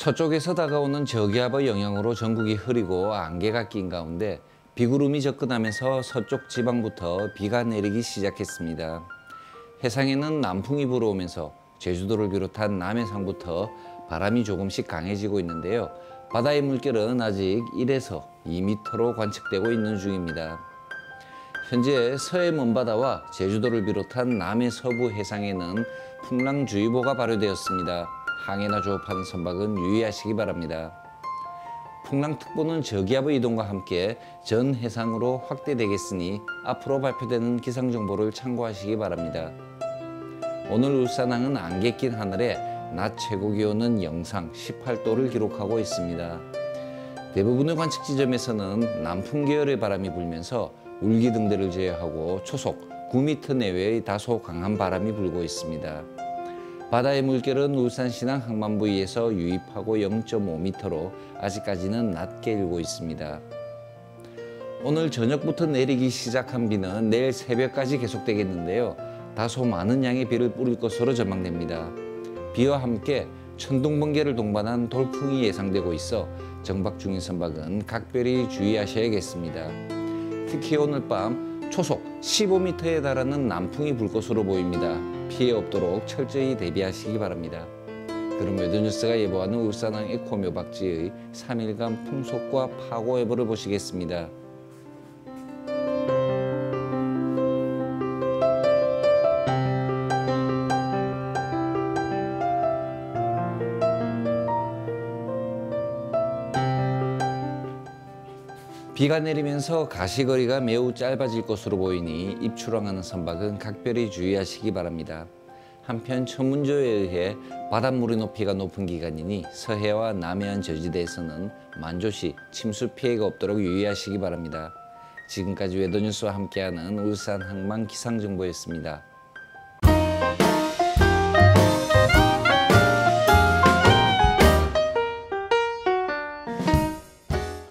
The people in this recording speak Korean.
서쪽에서 다가오는 저기압의 영향으로 전국이 흐리고 안개가 낀 가운데 비구름이 접근하면서 서쪽 지방부터 비가 내리기 시작했습니다. 해상에는 남풍이 불어오면서 제주도를 비롯한 남해상부터 바람이 조금씩 강해지고 있는데요. 바다의 물결은 아직 1에서 2m로 관측되고 있는 중입니다. 현재 서해 먼바다와 제주도를 비롯한 남해 서부 해상에는 풍랑주의보가 발효되었습니다. 항해나 조업하는 선박은 유의하시기 바랍니다. 풍랑특보는 저기압의 이동과 함께 전 해상으로 확대되겠으니 앞으로 발표되는 기상정보를 참고하시기 바랍니다. 오늘 울산항은 안개 낀 하늘에 낮 최고 기온은 영상 18도를 기록하고 있습니다. 대부분의 관측 지점에서는 남풍 계열의 바람이 불면서 울기 등대를 제외하고 초속 9m 내외의 다소 강한 바람이 불고 있습니다. 바다의 물결은 울산시당 항만부위에서 유입하고 0.5m로 아직까지는 낮게 일고 있습니다. 오늘 저녁부터 내리기 시작한 비는 내일 새벽까지 계속되겠는데요. 다소 많은 양의 비를 뿌릴 것으로 전망됩니다. 비와 함께 천둥 번개를 동반한 돌풍이 예상되고 있어 정박 중인 선박은 각별히 주의하셔야겠습니다. 특히 오늘 밤 초속 15m에 달하는 남풍이 불 것으로 보입니다. 피해 없도록 철저히 대비하시기 바랍니다. 그럼 웨더뉴스가 예보하는 울산항 에코 묘 박지의 3일간 풍속과 파고 예보를 보시겠습니다. 비가 내리면서 가시거리가 매우 짧아질 것으로 보이니 입출항하는 선박은 각별히 주의하시기 바랍니다. 한편 천문조에 의해 바닷물의 높이가 높은 기간이니 서해와 남해안 저지대에서는 만조시 침수 피해가 없도록 유의하시기 바랍니다. 지금까지 웨더뉴스와 함께하는 울산 항만 기상정보였습니다.